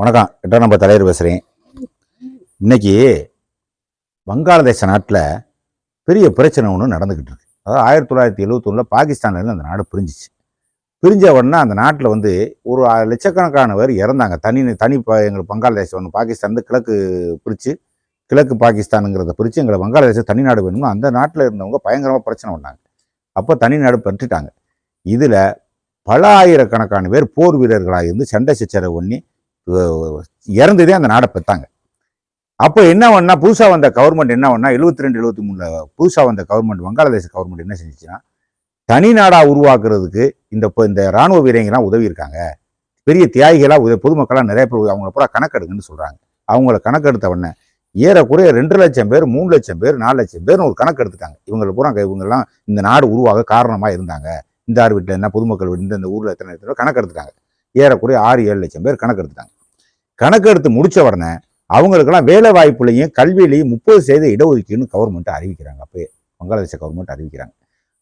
வணக்கம். எட்டாம் நம்ம தலைவர் பேசுகிறேன் இன்னைக்கு வங்காளதேச நாட்டில் பெரிய பிரச்சனை ஒன்று நடந்துக்கிட்டு இருக்கு. அதாவது ஆயிரத்தி தொள்ளாயிரத்தி எழுபத்தொன்னில் பாகிஸ்தான்லேருந்து அந்த நாடு பிரிஞ்சிச்சு. பிரிஞ்ச உடனே அந்த நாட்டில் வந்து ஒரு லட்சக்கணக்கான பேர் இறந்தாங்க. தனி தனி ப- எங்களுக்கு வங்காளதேசம் ஒன்று பாகிஸ்தான் வந்து கிழக்கு பிரித்து கிழக்கு பாகிஸ்தானுங்கிறத பிரித்து எங்களை வங்காளதேசம் தனி நாடு வேணும்னு அந்த நாட்டில் இருந்தவங்க பயங்கரமாக பிரச்சனை பண்ணாங்க. அப்போ தனி நாடு பெற்றுட்டாங்க இதில் பல ஆயிரக்கணக்கான பேர் போர் வீரர்களாக இருந்து சண்டை சச்சரவு பண்ணி இறந்ததே அந்த நாடை பெற்றாங்க அப்போ என்ன பண்ணா புதுசாக வந்த கவர்மெண்ட் என்ன பண்ணா எழுபத்தி ரெண்டு எழுபத்தி மூணில் புதுசாக வந்த கவர்மெண்ட் வங்காளதேச கவர்மெண்ட் என்ன செஞ்சுச்சுன்னா தனி நாடாக உருவாக்குறதுக்கு இந்த இப்போ இந்த ராணுவ வீரங்களாம் உதவி இருக்காங்க பெரிய தியாகிகளாக உதவி பொதுமக்களாக நிறைய பேர் அவங்கள பூரா கணக்கெடுங்கன்னு சொல்கிறாங்க அவங்கள கணக்கெடுத்த உடனே ஏறக்குறைய ரெண்டு லட்சம் பேர் மூணு லட்சம் பேர் நாலு லட்சம் பேர்னு ஒரு கணக்கு எடுத்துட்டாங்க இவங்களை பூரா இவங்கெல்லாம் இந்த நாடு உருவாக காரணமாக இருந்தாங்க. இந்த ஆறு வீட்டில் என்ன பொதுமக்கள் இந்த இந்த ஊரில் எத்தனை எத்தனை கணக்கு எடுத்துட்டாங்க ஏறக்குறைய ஆறு ஏழு லட்சம் பேர் கணக்கு எடுத்துட்டாங்க கணக்கெடுத்து முடித்த உடனே அவங்களுக்கெல்லாம் வேலை வாய்ப்புலையும் கல்வியிலையும் முப்பது சதவீத இடஒதுக்கீடுன்னு கவர்மெண்ட் அறிவிக்கிறாங்க. அப்போ வங்காளதேச கவர்மெண்ட் அறிவிக்கிறாங்க.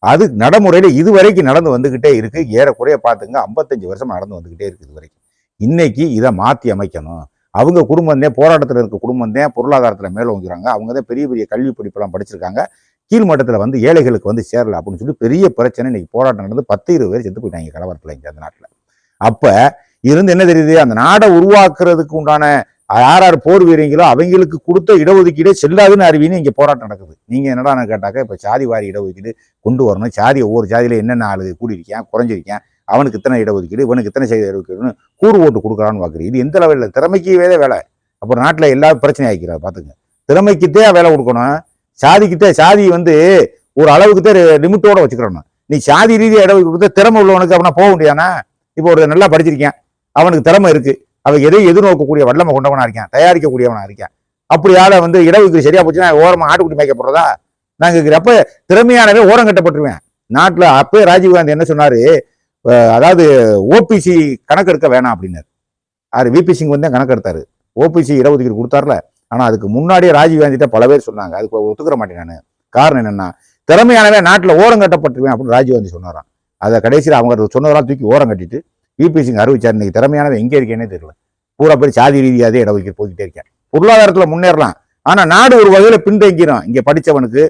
அது நடைமுறையில் இதுவரைக்கும் நடந்து வந்துக்கிட்டே இருக்குது ஏறக்குறைய பார்த்துங்க ஐம்பத்தஞ்சு வருஷமாக நடந்து வந்துக்கிட்டே இருக்குது வரைக்கும் இன்னைக்கு இதை மாற்றி அமைக்கணும். அவங்க குடும்பம் தான் போராட்டத்தில் இருக்க குடும்பம் தான் பொருளாதாரத்தில் மேலே வந்துக்கிறாங்க அவங்க தான் பெரிய பெரிய கல்வி படிப்பெல்லாம் படிச்சிருக்காங்க. கீழ்மட்டத்தில் வந்து ஏழைகளுக்கு வந்து சேரல அப்படின்னு சொல்லி பெரிய பிரச்சனை. இன்னைக்கு போராட்டம் நடந்து பத்து இருபது பேர் செத்து போயிட்டாங்க கலவரத்தில் இங்கே அந்த நாட்டில். அப்போ இருந்து என்ன தெரியுது? அந்த நாடை உருவாக்குறதுக்கு உண்டான யார் யார் போர் வீரங்களோ அவங்களுக்கு கொடுத்த இடஒதுக்கீடே செல்லாதுன்னு அறிவின்னு இங்கே போராட்டம் நடக்குது. நீங்கள் என்னடான்னு கேட்டாக்க இப்போ சாதி வாரி இடஒதுக்கீடு கொண்டு வரணும். சாதி ஒவ்வொரு சாதியில் என்னென்ன ஆளு கூடியிருக்கேன் குறைஞ்சிருக்கேன் அவனுக்கு இத்தனை இடஒதுக்கீடு இவனுக்கு இத்தனை செய்தி இடஒதுக்கீடுன்னு கூறு ஓட்டு கொடுக்குறான்னு பார்க்குறது இது எந்த லெவலில் திறமைக்கு வேலை வேலை. அப்புறம் நாட்டில் எல்லா பிரச்சனையும் ஆகிக்கிறார் பார்த்துங்க. திறமைக்குத்தே வேலை கொடுக்கணும். சாதிக்குத்தே சாதி வந்து ஒரு அளவுக்குத்தே லிமிட்டோட வச்சுக்கிறணும். நீ சாதி ரீதியாக இடஒதுக்கீடு கொடுத்தா திறமை உள்ளவனுக்கு அப்படின்னா போக முடியானா இப்போ ஒரு நல்லா படிச்சிருக்கேன். அவனுக்கு திறமை இருக்கு. அவன் எதை எதிர்நோக்கக்கூடிய வல்லமை கொண்டவனா இருக்கான். தயாரிக்கக்கூடியவனா இருக்கான். அப்படி ஆளை வந்து இடஒதுக்கீடு சரியா போச்சுன்னா ஓரமா ஆட்டுக்குட்டி மேய்க்க போறதா? நாங்க இருக்கிறப்ப திறமையானவே ஓரம் கட்டப்பட்டுருவேன். நாட்டில் அப்பவே ராஜீவ்காந்தி என்ன சொன்னார்? அதாவது ஓபிசி கணக்கெடுக்க வேணாம் அப்படின்னாரு. ஆறு விபி சிங் வந்து கணக்கெடுத்தாரு. ஓபிசி இடஒதுக்கீடு கொடுத்தார்ல. ஆனால் அதுக்கு முன்னாடியே ராஜீவ்காந்திட்ட பல பேர் சொன்னாங்க. அதுக்கு ஒத்துக்கிற மாட்டேன் நான். காரணம் என்னென்னா திறமையானவே நாட்டில் ஓரம் கட்டப்பட்டுருவேன் அப்படின்னு ராஜீவ்காந்தி சொன்னாராம். அதை கடைசியில் அவங்க சொன்னதெல்லாம் தூக்கி ஓரம் கட்டிட்டு விபி சிங் அறிவிச்சார். இன்னைக்கு திறமையானவன் எங்கே இருக்கேனே தெரியல. பூரா பேர் சாதி ரீதியாகவே இட வைக்க போய்கிட்டே இருக்கேன் பொருளாதாரத்தில் முன்னேறலாம். ஆனால் நாடு ஒரு வகையில் பின்தங்கிரும் இங்கே படிச்சவனுக்கு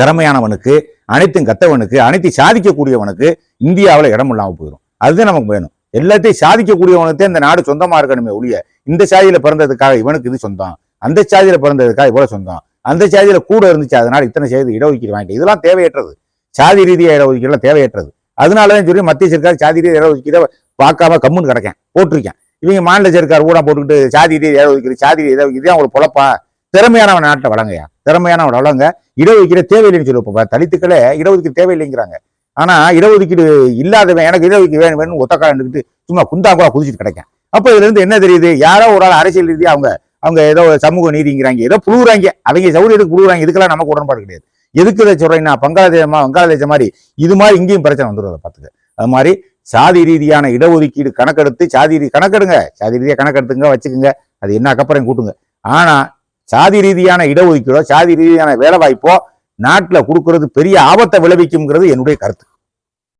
திறமையானவனுக்கு அனைத்தும் கத்தவனுக்கு அனைத்தையும் சாதிக்கக்கூடியவனுக்கு இந்தியாவில் இடம் இல்லாமல் போயிடும் அதுதான் நமக்கு வேணும். எல்லாத்தையும் சாதிக்கக்கூடியவனுக்கு இந்த நாடு சொந்தமாக இருக்கணுமே ஒழிய இந்த சாதியில் பிறந்ததுக்காக இவனுக்கு இது சொந்தம். அந்த சாதியில் பிறந்ததுக்காக இவ்வளோ சொந்தம். அந்த சாதியில் கூட இருந்துச்சு. அதனால் இத்தனை செய்தி இடஒதுக்கீடு வாங்கிட்டு இதெல்லாம் தேவையற்றது. சாதி ரீதியாக இடஒதுக்கீடுலாம் தேவையற்றது. அதனாலதான் சொல்லி மத்திய சர்க்கார் சாதி ரீதியாக இடஒதுக்கீடை பார்க்காம கம்முன்னு கிடக்கேன். போட்டிருக்கேன். இவங்க மாநில சர்க்கார் ஊடா போட்டுக்கிட்டு சாதி ரீதியாக இடஒதுக்கீடு சாதி ரீதியாக இதுதான் அவங்களுக்கு பொழப்பா? திறமையானவன் நாட்டை வழங்கயா திறமையானவன் வழங்க இடஒதுக்கீடு தேவையில்லைன்னு சொல்லுவோம் தலித்துக்களே இடஒதுக்கீடு தேவையில்லைங்கிறாங்க. ஆனால் இடஒதுக்கீடு இல்லாதவன் எனக்கு இடஒதுக்கீடு வேணும் வேணும் ஒத்தக்காரண்டுக்கிட்டு சும்மா குந்தாக்குவா குதிச்சுட்டு கிடைக்கும் அப்போ இதுலேருந்து என்ன தெரியுது? யாரோ ஒரு ஆள் அரசியல் ரீதியாக அவங்க அவங்க ஏதோ சமூக நீதிங்கிறாங்க ஏதோ புழுகுறாங்க. அவங்க சௌரியத்துக்கு புழுகுறாங்க. இதுக்கெல்லாம் நமக்கு உடன்பாடு கிடையாது. எதுக்கு இதை சொல்றீங்கன்னா பங்களாதேசமா வங்காளதேசம் மாதிரி இது மாதிரி இங்கேயும் பிரச்சனை வந்துடுறத பார்த்துக்க. அது மாதிரி சாதி ரீதியான இடஒதுக்கீடு கணக்கெடுத்து சாதி ரீ கணக்கெடுங்க. சாதி ரீதியாக கணக்கெடுத்துங்க வச்சுக்கோங்க. அது என்ன அக்கப்புறம் கூட்டுங்க. ஆனா சாதி ரீதியான இடஒதுக்கீடோ சாதி ரீதியான வேலைவாய்ப்போ நாட்டில் கொடுக்கறது பெரிய ஆபத்தை விளைவிக்குங்கிறது என்னுடைய கருத்து.